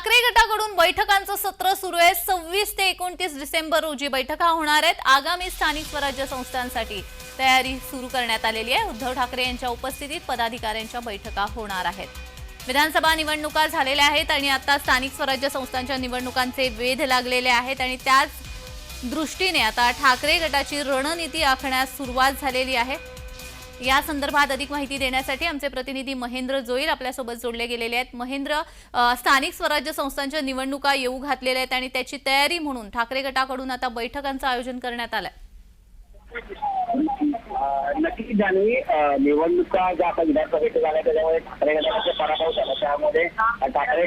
ठाकरे गटाकडून बैठकांचं सत्र सुरू आहे. सव्वीस ते एकोणतीस डिसेंबर रोजी बैठका होणार आहेत. आगामी स्थानिक स्वराज्य संस्थांसाठी तयारी सुरू करण्यात आलेली आहे. उद्धव ठाकरे यांच्या उपस्थितीत पदाधिकाऱ्यांच्या बैठका होणार आहेत. विधानसभा निवडणुका झालेल्या आहेत आणि आता स्थानिक स्वराज्य संस्थांच्या निवडणुकांचे वेध लागलेले आहेत आणि त्याच दृष्टीने आता ठाकरे गटाची रणनीती आखण्यास सुरुवात झालेली आहे. या संदर्भात अधिक माहिती देण्यासाठी आमचे प्रतिनिधी महेंद्र जोईल आपल्यासोबत जोडले गेलेले आहेत. महेंद्र स्थानिक स्वराज्य संस्थांच्या निवडणुका येऊ घातलेल्या आहेत आणि त्याची तयारी म्हणून ठाकरे गटाकडून आता बैठकांचं आयोजन करण्यात आलंय. नक्की जान्हवी निवडणुका ज्या आता विधानसभेच्या झाल्या त्याच्यामुळे ठाकरे गटाचा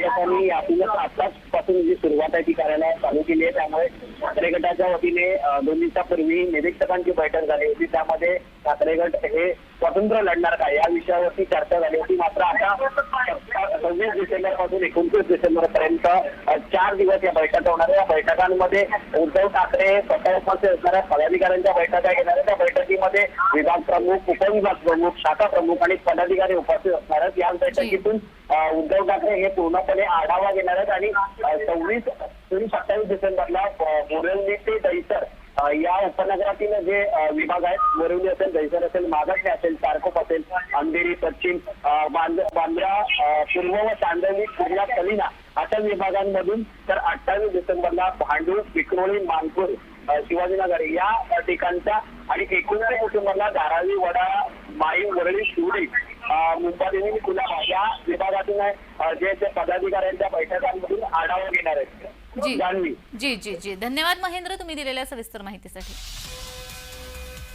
ठाकरे यातूनच पासून जी सुरुवात आहे ती करायला चालू केली आहे. त्यामुळे ठाकरेगटाच्या वतीने दोन दिवसापूर्वी निरीक्षकांची बैठक झाली होती. त्यामध्ये ठाकरेगट हे स्वतंत्र लढणार का या विषयावरती चर्चा झाली होती. मात्र आता सव्वीस डिसेंबरपासून एकोणतीस डिसेंबर पर्यंत चार दिवस या बैठका होणार आहे या बैठकांमध्ये उद्धव ठाकरे स्वतः असणाऱ्या पदाधिकाऱ्यांच्या बैठका घेणार आहेत. त्या बैठकीमध्ये विभाग प्रमुख उपविभाग प्रमुख शाखा प्रमुख आणि पदाधिकारी उपस्थित असणार आहेत. या बैठकीतून उद्धव ठाकरे हे पूर्णपणे आढावा घेणार आहेत आणि सव्वीस ते सत्तावीस डिसेंबरला अ, ते दहिसर या उपनगरातील जे विभाग आहेत बोरिवली असेल दहिसर असेल मागाटणे असेल अंधेरी पश्चिम बांद्रा पूर्व व चांदणी कुर्ला कलिना अशा विभागांमधून तर अठ्ठावीस डिसेंबरला भांडूप विक्रोळी मानपूर शिवाजीनगर या अ, ठिकाणच्या आणि एकोणतीस डिसेंबरला धारावी वडाळा माई वरळी शिवडी आणि कुलाबा या विभागातून जे ते पदाधिकाऱ्यांच्या बैठकांमधून आढावा घेणार आहेत. जी. जी जी जी. धन्यवाद महेंद्र तुम्ही दिलेल्या सविस्तर माहितीसाठी.